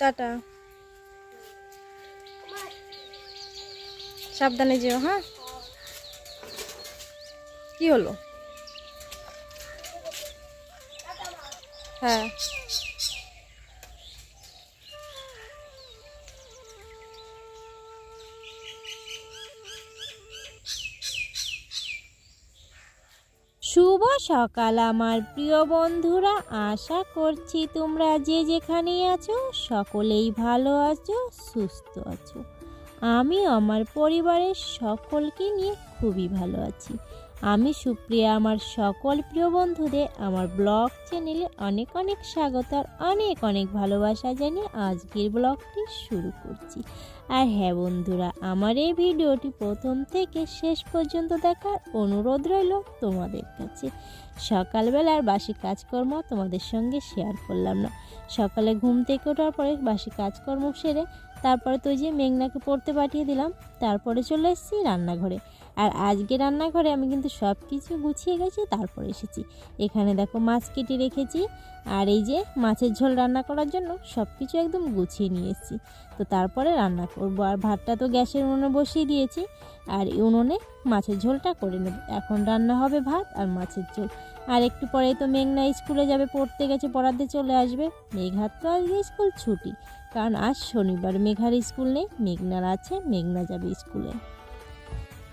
Tata. সাবধানে যেও হ্যাঁ? কি হলো? হ্যাঁ। শুভ সকাল আমার প্রিয় বন্ধুরা। আশা করছি তোমরা যে যেখানেই আছো, সকলেই ভালো আছো, সুস্থ আছো। আমি আমার পরিবারের সকলকে নিয়ে খুবই ভালো আছি। আমি সুপ্রিয়া, আমার সকল প্রিয় বন্ধুদের আমার ব্লগ চ্যানেলে অনেক অনেক স্বাগত আর অনেক অনেক ভালোবাসা জানিয়ে আজকের ব্লগটি শুরু করছি। আর হ্যাঁ বন্ধুরা, আমার এই ভিডিওটি প্রথম থেকে শেষ পর্যন্ত দেখার অনুরোধ রইল তোমাদের কাছে। সকালবেলার বাসি কাজকর্ম তোমাদের সঙ্গে শেয়ার করলাম না। সকালে ঘুম থেকে ওঠার পরে বাসি কাজকর্ম সেরে তারপরে তো যে মেঘনাকে পড়তে পাঠিয়ে দিলাম, তারপরে চলে এসেছি রান্নাঘরে। আর আজকে রান্নাঘরে আমি কিন্তু সব কিছু গুছিয়ে গেছি, তারপরে এসেছি। এখানে দেখো মাছ কেটে রেখেছি, আর এই যে মাছের ঝোল রান্না করার জন্য সব কিছু একদম গুছিয়ে নিয়ে এসেছি। তো তারপরে রান্না করব। আর ভাতটা তো গ্যাসের উনুনে বসিয়ে দিয়েছি, আর উনুনে মাছের ঝোলটা করে নেব। এখন রান্না হবে ভাত আর মাছের ঝোল। আর একটু পরেই তো মেঘনা স্কুলে যাবে, পড়তে গেছে, পড়াতে চলে আসবে। মেঘার তো আজকে স্কুল ছুটি। কারণ আজ শনিবার মেঘার স্কুল নেই, মেঘনার আছে, মেঘনা যাবে স্কুলে।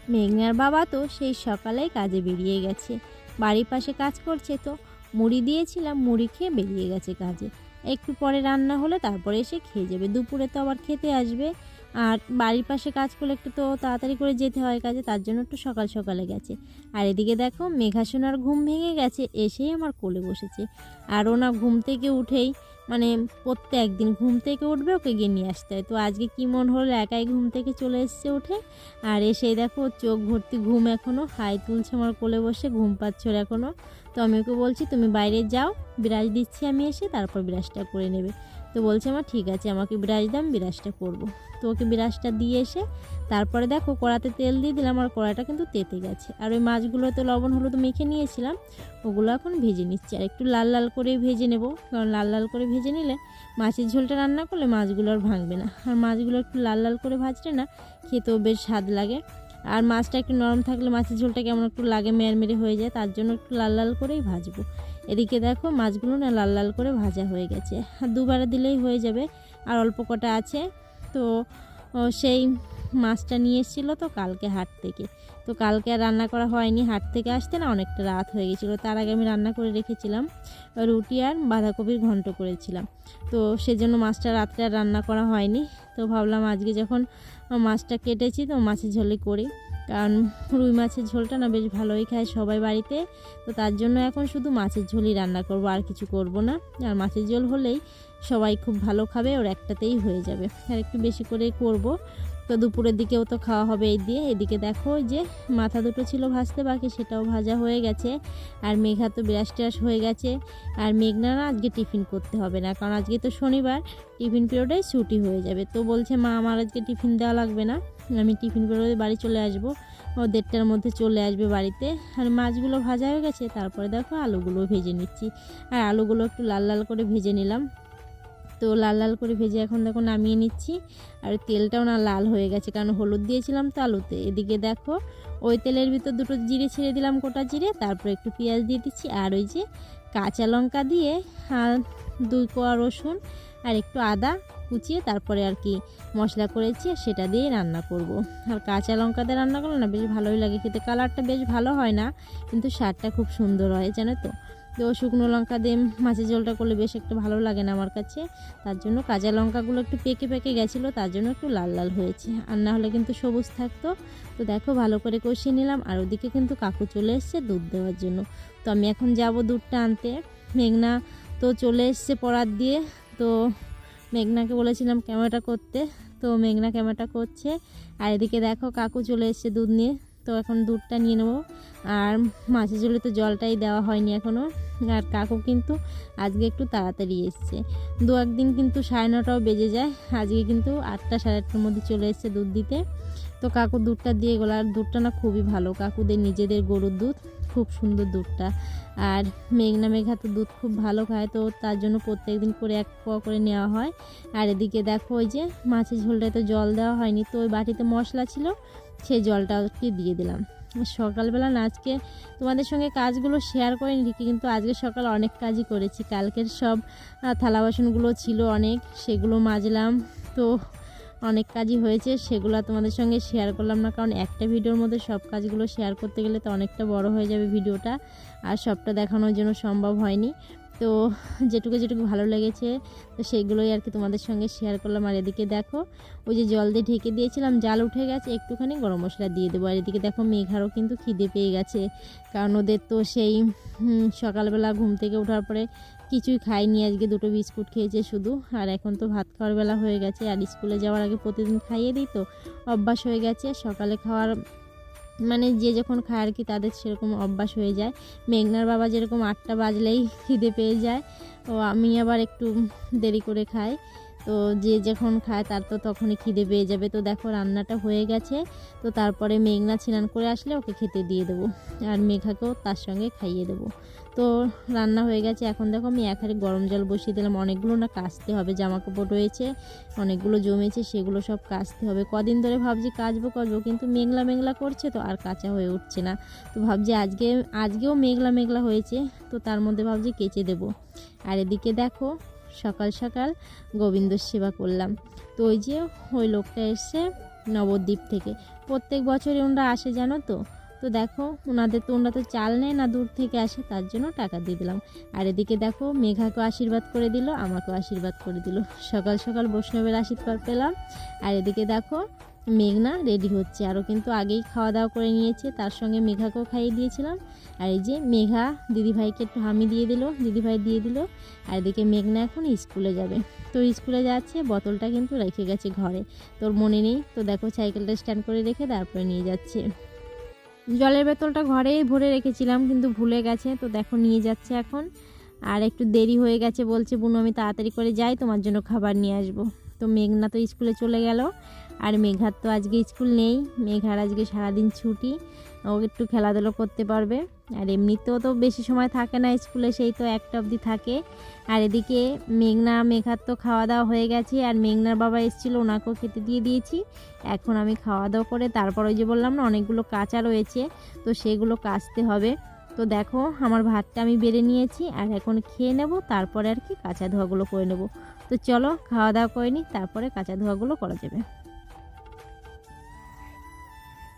মেঘনার বাবা তো সেই সকালেই কাজে বেরিয়ে গেছে। বাড়ির পাশে কাজ করছে তো। মুড়ি দিয়েছিলাম, মুড়ি খেয়ে বেরিয়ে গেছে কাজে। একটু পরে রান্না হলে তারপরে এসে খেয়ে যাবে। দুপুরে তো আবার খেতে আসবে। আর বাড়ির পাশে কাজ করলে একটু তো তাড়াতাড়ি করে যেতে হয় কাজে, তার জন্য একটু সকাল সকালে গেছে। আর এদিকে দেখো, মেঘাসোনার ঘুম ভেঙে গেছে, এসেই আমার কোলে বসেছে। আর ওনা ঘুম থেকে উঠেই মানে প্রত্যেক দিন ঘুম থেকে উঠবে ওকে গিয়ে নিয়ে আসতে হয়। তো আজকে কী মন হলো? একাই ঘুম থেকে চলে এসছে উঠে। আর এসে দেখো চোখ ভর্তি ঘুম এখনও হাই তুলছে আমার কোলে বসে, ঘুম পাচ্ছ এখনও তো আমি ওকে বলছি, তুমি বাইরে যাও বিরাজ দিচ্ছি আমি এসে, তারপর বিরাজটা করে নেবে। তো বলছে আমার ঠিক আছে, আমাকে বিরাজ দাম বিরাজটা করব। তো ওকে বিরাজটা দিয়ে এসে তারপরে দেখো কড়াতে তেল দিয়ে দিলাম, আর কড়াটা কিন্তু তেতে গেছে। আর ওই মাছগুলো তো লবণ, হলুদ মেখে নিয়েছিলাম, ওগুলো এখন ভেজে নিচ্ছি। আর একটু লাল লাল করে ভেজে নেব, কারণ লাল লাল করে ভেজে নিলে মাছের ঝোলটা রান্না করলে মাছগুলো আর ভাঙবে না। আর মাছগুলো একটু লাল লাল করে ভাজলে না খেতেও বেশ স্বাদ লাগে। আর মাছটা একটু নরম থাকলে মাছের ঝোলটা কেমন একটু লাগে মেয়ের মেরে হয়ে যায়, তার জন্য একটু লাল লাল করেই ভাজবো। এদিকে দেখো মাছগুলো না লাল লাল করে ভাজা হয়ে গেছে। দুবারে দিলেই হয়ে যাবে, আর অল্প কটা আছে। তো সেই মাছটা নিয়ে এসেছিল তো কালকে হাট থেকে। তো কালকে আর রান্না করা হয়নি, হাট থেকে আসতে না অনেকটা রাত হয়ে গেছিল। তার আগে আমি রান্না করে রেখেছিলাম, রুটি আর বাঁধাকপির ঘন্ট করেছিলাম। তো সেজন্য মাছটা রাত্রে আর রান্না করা হয়নি। তো ভাবলাম আজকে যখন মাছটা কেটেছি তো মাছের ঝোলে করি। কারণ রুই মাছের ঝোলটা না বেশ ভালোই খায় সবাই বাড়িতে। তো তার জন্য এখন শুধু মাছের ঝোলই রান্না করব, আর কিছু করব না। আর মাছের ঝোল হলেই সবাই খুব ভালো খাবে, ওর একটাতেই হয়ে যাবে। আর একটু বেশি করে করব। তো দুপুরের দিকেও তো খাওয়া হবে এই দিয়ে। এদিকে দেখো যে মাথা দুটো ছিল ভাজতে, বাকি সেটাও ভাজা হয়ে গেছে। আর মেঘা তো বিরাস টিরাস হয়ে গেছে। আর মেঘনা না আজকে টিফিন করতে হবে না, কারণ আজকে তো শনিবার, টিফিন পিরিয়ডে ছুটি হয়ে যাবে। তো বলছে, মা, আমার আজকে টিফিন দেওয়া লাগবে না। আমি টিফিন পিরিয়ডে বাড়ি চলে আসব। ও দেড়টার মধ্যে চলে আসবে বাড়িতে। আর মাছগুলো ভাজা হয়ে গেছে, তারপরে দেখো আলুগুলো ভেজে নিচ্ছি। আর আলুগুলো একটু লাল লাল করে ভেজে নিলাম। তো লাল লাল করে ভেজে এখন দেখো নামিয়ে নিচ্ছি। আর তেলটাও না লাল হয়ে গেছে, কারণ হলুদ দিয়েছিলাম তো আলুতে। এদিকে দেখো, ওই তেলের ভিতর দুটো জিরে ছেড়ে দিলাম গোটা জিরে, তারপরে একটু পেঁয়াজ দিয়ে দিচ্ছি, আর ওই যে কাঁচা লঙ্কা দিয়ে আর দুই কোয়া রসুন আর একটু আদা কুচিয়ে তারপরে আর কি মশলা করেছি সেটা দিয়ে রান্না করব। আর কাঁচা লঙ্কা দিয়ে রান্না করলে না বেশ ভালোই লাগে, খেতে কালারটা বেশ ভালো হয় না, কিন্তু স্বাদটা খুব সুন্দর হয়, জানো তো? তো শুকনো লঙ্কা দিয়ে মাছের ঝোলটা করলে বেশ একটা ভালো লাগে না আমার কাছে। তার জন্য কাঁচা লঙ্কাগুলো একটু পেকে পেকে গেছিল, তার জন্য একটু লাল লাল হয়েছে। আর না হলে কিন্তু সবুজ থাকতো। তো দেখো, ভালো করে কষিয়ে নিলাম। আর ওদিকে কিন্তু কাকু চলে এসছে দুধ দেওয়ার জন্য। তো আমি এখন যাব দুধটা আনতে। মেঘনা তো চলে এসছে পড়ার দিয়ে। তো মেঘনাকে বলেছিলাম ক্যামেরাটা করতে। তো মেঘনা ক্যামেরাটা করছে। আর এদিকে দেখো, কাকু চলে এসছে দুধ নিয়ে। তো এখন দুধটা নিয়ে নেব। আর মাছের ঝোলে তো জলটাই দেওয়া হয়নি এখনও আর কাকু কিন্তু আজকে একটু তাড়াতাড়ি এসছে। দু একদিন কিন্তু সাড়ে নটাও বেজে যায়। আজকে কিন্তু আটটা, সাড়ে আটটার মধ্যে চলে এসছে দুধ দিতে। তো কাকু দুধটা দিয়ে গেলো। আর দুধটা না খুবই ভালো। কাকুদের নিজেদের গরুর দুধ। খুব সুন্দর দুধটা। আর মেঘনা মেঘা তো দুধ খুব ভালো খায়, তো তার জন্য প্রত্যেক দিন করে এক পোয়া করে নেওয়া হয়। আর এদিকে দেখো ওই যে মাছের ঝোলটায় তো জল দেওয়া হয়নি, তো ওই বাটিতে মশলা ছিল, সেই জলটা ওকে দিয়ে দিলাম। সকালবেলা না, আজকে তোমাদের সঙ্গে কাজগুলো শেয়ার করে ঠিকই কিন্তু আজকে সকাল অনেক কাজই করেছি। কালকের সব থালা বাসনগুলো ছিল অনেক, সেগুলো মাজলাম। তো অনেক কাজই হয়েছে, সেগুলো তোমাদের সঙ্গে শেয়ার করলাম না। কারণ একটা ভিডিওর মধ্যে সব কাজগুলো শেয়ার করতে গেলে তো অনেকটা বড় হয়ে যাবে ভিডিওটা, আর সবটা দেখানোর জন্য সম্ভব হয়নি। তো যেটুকু যেটুকু ভালো লেগেছে, তো সেগুলোই আর কি তোমাদের সঙ্গে শেয়ার করলাম। আর এদিকে দেখো, ওই যে জল দিয়ে ঢেকে দিয়েছিলাম, জাল উঠে গেছে, একটুখানি গরম মশলা দিয়ে দেবো। আর এদিকে দেখো মেঘারও কিন্তু খিদে পেয়ে গেছে, কারণ ওদের তো সেই সকালবেলা ঘুম থেকে ওঠার পরে কিছুই খাইনি। আজকে দুটো বিস্কুট খেয়েছে শুধু, আর এখন তো ভাত খাওয়ার বেলা হয়ে গেছে। আর স্কুলে যাওয়ার আগে প্রতিদিন খাইয়ে দিই তো, অভ্যাস হয়ে গেছে। সকালে খাওয়ার মানে যে যখন খায় আর কি, তাদের সেরকম অভ্যাস হয়ে যায়। মেঘনার বাবা যেরকম আটটা বাজলেই খিদে পেয়ে যায়, ও আমি আবার একটু দেরি করে খাই। তো যে যখন খায় তার তো তখনই খিদে পেয়ে যাবে। তো দেখো রান্নাটা হয়ে গেছে, তো তারপরে মেঘনা স্নান করে আসলে ওকে খেতে দিয়ে দেবো। আর মেঘাকেও তার সঙ্গে খাইয়ে দেবো। তো রান্না হয়ে গেছে। এখন দেখো আমি এক হাঁড়ি গরম জল বসিয়ে দিলাম। অনেকগুলো না কাচতে হবে জামা কাপড় রয়েছে, অনেকগুলো জমেছে, সেগুলো সব কাচতে হবে। কদিন ধরে ভাবছি কাচবো কাচবো, কিন্তু মেঘলা মেঘলা করছে তো আর কাঁচা হয়ে উঠছে না। তো ভাবছি আজকে, আজকেও মেঘলা মেঘলা হয়েছে, তো তার মধ্যে ভাবছি কেচে দেবো। আর এদিকে দেখো, সকাল সকাল গোবিন্দ সেবা করলাম। তো ওই যে ওই লোকটা এসছে নবদ্বীপ থেকে। প্রত্যেক বছরই ওনারা আসে, জানো তো? তো দেখো, ওনাদের তো ওনারা তো চাল নেয় না দূর থেকে আসে, তার জন্য টাকা দিয়ে দিলাম। আর এদিকে দেখো, মেঘাকে আশীর্বাদ করে দিল, আমাকেও আশীর্বাদ করে দিল। সকাল সকাল বৈষ্ণবের আশীর্বাদ পেলাম। আর এদিকে দেখো, মেঘনা রেডি হচ্ছে। আরও কিন্তু আগেই খাওয়া দাওয়া করে নিয়েছে, তার সঙ্গে মেঘাকেও খাইয়ে দিয়েছিলাম। আর এই যে মেঘা দিদিভাইকে একটু হামি দিয়ে দিল, দিদিভাই দিয়ে দিল। আর এদিকে মেঘনা এখন স্কুলে যাবে। তো স্কুলে যাচ্ছে, বোতলটা কিন্তু রেখে গেছে ঘরে। তোর মনে নেই? তো দেখো, সাইকেলটা স্ট্যান্ড করে রেখে তারপরে নিয়ে যাচ্ছে। জলের বেতলটা ঘরেই ভরে রেখেছিলাম, কিন্তু ভুলে গেছে। তো দেখো, নিয়ে যাচ্ছে এখন। আর একটু দেরি হয়ে গেছে বলছে, বুনু, আমি তাড়াতাড়ি করে যাই, তোমার জন্য খাবার নিয়ে আসব। তো মেঘনা তো স্কুলে চলে গেল। আর মেঘার তো আজকে স্কুল নেই। মেঘার আজকে সারাদিন ছুটি। ও একটু খেলাধুলো করতে পারবে। আর এমনিতেও তো বেশি সময় থাকে না স্কুলে, সেই তো একটা অবধি থাকে। আর এদিকে মেঘনা, মেঘার তো খাওয়া দাওয়া হয়ে গেছে, আর মেঘনার বাবা এসেছিল, ওনাকেও খেতে দিয়ে দিয়েছি। এখন আমি খাওয়া দাওয়া করে তারপর ওই যে বললাম না, অনেকগুলো কাঁচা রয়েছে, তো সেগুলো কাচতে হবে। তো দেখো, আমার ভাতটা আমি বেড়ে নিয়েছি, আর এখন খেয়ে নেব, তারপরে আর কি কাঁচা ধোয়াগুলো করে নেব। তো চলো খাওয়া দাওয়া করে নিই, তারপরে কাঁচা ধোয়াগুলো করা যাবে।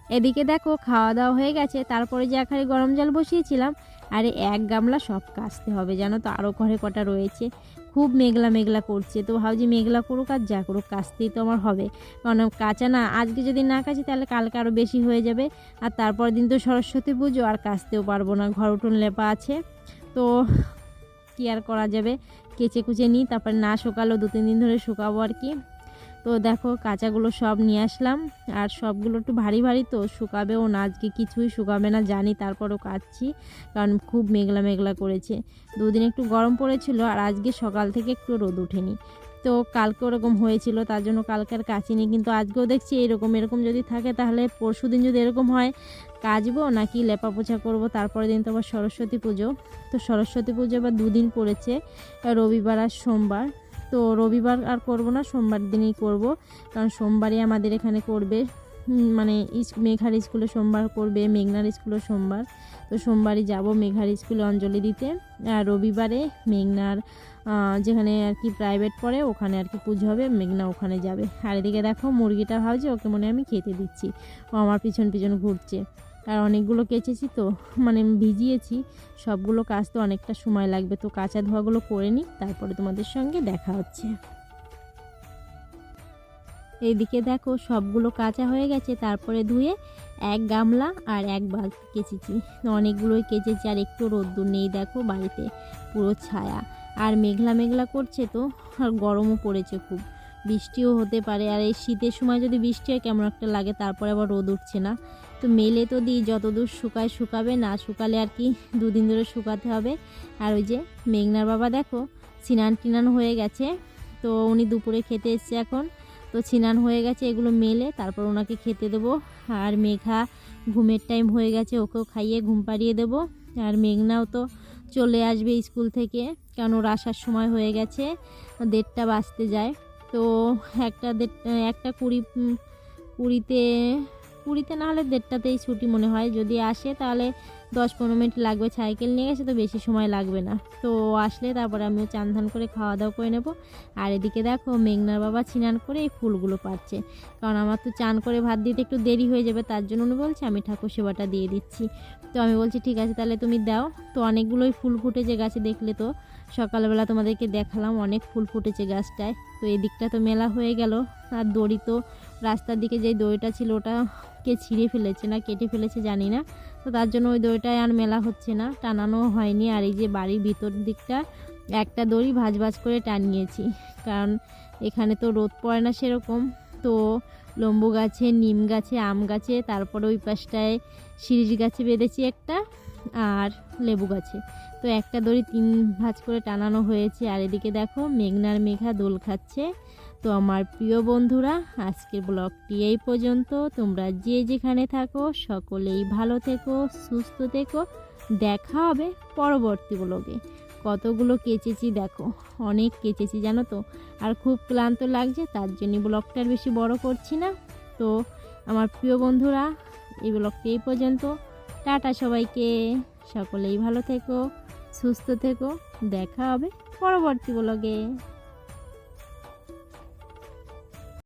এদিকে দেখো খাওয়া দাওয়া হয়ে গেছে। তারপরে যে এখানে গরম জল বসিয়েছিলাম, আরে এক গামলা সব কাচতে হবে, জানো তো আরও ঘরে কটা রয়েছে। খুব মেঘলা মেঘলা করছে, তো ভাবছি মেঘলা করুক আর যা করুক, কাচতেই তো আমার হবে। কারণ কাঁচা না, আজকে যদি না কাচি তাহলে কালকে আরও বেশি হয়ে যাবে। আর তারপর দিন তো সরস্বতী পুজো, আর কাচতেও পারব না, ঘর উঠোন লেপা আছে। তো কী আর করা যাবে? কেচে কুচে নিই, তারপরে না শুকালো দু তিন দিন ধরে শুকাবো আর কি। তো দেখো কাঁচাগুলো সব নিয়ে আসলাম। আর সবগুলো একটু ভারী ভারী তো, শুকাবেও না। আজকে কিছুই শুকাবে না, জানি তারপরও কাচ্ছি, কারণ খুব মেঘলা মেঘলা করেছে। দুদিন একটু গরম পড়েছিল আর আজকে সকাল থেকে একটু রোদ ওঠেনি। তো কালকে ওরকম হয়েছিল, তার জন্য কালকে আর কাচিনি কিন্তু আজকেও দেখছি এরকম এরকম যদি থাকে তাহলে পরশু দিন যদি এরকম হয়, কাচবো নাকি লেপা পোছা করব? তারপরের দিন তো আবার সরস্বতী পুজো। তো সরস্বতী পুজো এবার দুদিন পড়েছে, রবিবার আর সোমবার। তো রবিবার আর করব না, সোমবার দিনেই করব। কারণ সোমবারই আমাদের এখানে করবে মানে মেঘার স্কুলে সোমবার করবে, মেঘনার স্কুলে সোমবার। তো সোমবারই যাব মেঘার স্কুলে অঞ্জলি দিতে। আর রবিবারে মেঘনার যেখানে আর কি প্রাইভেট পড়ে, ওখানে আর কি পুজো হবে, মেঘনা ওখানে যাবে। আর এদিকে দেখো মুরগিটা ভাবছে, ওকে মনে আমি খেতে দিচ্ছি। ও আমার পিছন পিছন ঘুরছে। আর অনেকগুলো কেচেছি তো মানে ভিজিয়েছি। সবগুলো কাচতে অনেকটা সময় লাগবে, তো কাঁচা ধোয়াগুলো করে নিই, তারপরে তোমাদের সঙ্গে দেখা হচ্ছে। এইদিকে দেখো, সবগুলো কাঁচা হয়ে গেছে, তারপরে ধুয়ে এক গামলা আর এক বালতি কেচেছি। অনেকগুলোই কেচেছি, আর একটু রোদ্দুর নেই দেখো বাড়িতে, পুরো ছায়া। আর মেঘলা মেঘলা করছে তো, আর গরমও পড়েছে খুব। বৃষ্টিও হতে পারে। আর এই শীতের সময় যদি বৃষ্টি হয়, কেমন একটা লাগে, তারপরে আবার রোদ উঠছে না। তো মেলে তো দিই, যতদূর শুকায় শুকাবে, না শুকালে আর কি দুদিন ধরে শুকাতে হবে। আর ওই যে মেঘনার বাবা দেখো, সিনান টিনান হয়ে গেছে। তো উনি দুপুরে খেতে এসছে এখন। তো ছিনান হয়ে গেছে, এগুলো মেলে, তারপর ওনাকে খেতে দেবো। আর মেঘা ঘুমের টাইম হয়ে গেছে, ওকেও খাইয়ে ঘুম পাড়িয়ে দেবো। আর মেঘনাও তো চলে আসবে স্কুল থেকে, কারণ ওর আসার সময় হয়ে গেছে, দেড়টা বাজতে যায়। তো একটা দেড় একটা কুড়ি কুড়িতে কুড়িতে না হলে দেড়টাতেই ছুটি মনে হয়। যদি আসে তাহলে দশ পনেরো মিনিট লাগবে সাইকেল নিয়ে গেছে তো বেশি সময় লাগবে না। তো আসলে তারপরে আমিও চান ধান করে খাওয়া দাওয়া করে নেব। আর এদিকে দেখো মেঘনার বাবা স্নান করে এই ফুলগুলো পাচ্ছে। কারণ আমার তো চান করে ভাত দিতে একটু দেরি হয়ে যাবে, তার জন্য উনি বলছে, আমি ঠাকুর সেবাটা দিয়ে দিচ্ছি। তো আমি বলছি, ঠিক আছে, তাহলে তুমি দাও। তো অনেকগুলোই ফুল ফুটেছে গাছে, দেখলে তো। সকালবেলা তোমাদেরকে দেখালাম অনেক ফুল ফুটেছে গাছটায়। তো এদিকটা তো মেলা হয়ে গেল। আর দড়ি তো রাস্তার দিকে যে দড়িটা ছিল ওটাকে ছিঁড়ে ফেলেছে না কেটে ফেলেছে জানি না। তো তার জন্য ওই দড়িটায় আর মেলা হচ্ছে না, টানানো হয়নি। আর এই যে বাড়ির ভিতর দিকটা, একটা দড়ি ভাজ ভাজ করে টানিয়েছি। কারণ এখানে তো রোদ পড়ে না সেরকম। তো লম্বু গাছে, নিম গাছে, আম গাছে, তারপরে ওই পাশটায় শিরিষ গাছে বেঁধেছি একটা আর লেবু গাছে। তো একটা দড়ি তিন ভাঁজ করে টানানো হয়েছে। আর এদিকে দেখো মেঘনার মেঘা দোল খাচ্ছে। তো আমার প্রিয় বন্ধুরা, আজকের ব্লগটি এই পর্যন্ত। তোমরা যে যেখানে থাকো, সকলেই ভালো থেকো, সুস্থ থেকো। দেখা হবে পরবর্তী ব্লগে। কতগুলো কেচেছি দেখো, অনেক কেচেছি জানো তো। আর খুব ক্লান্ত লাগছে, তার জন্য ব্লগটা বেশি বড় করছি না। তো আমার প্রিয় বন্ধুরা, এই ব্লগটি এই পর্যন্ত। টাটা সবাইকে, সকলেই ভালো থেকো, সুস্থ থেকো। দেখা হবে পরবর্তী ব্লগে।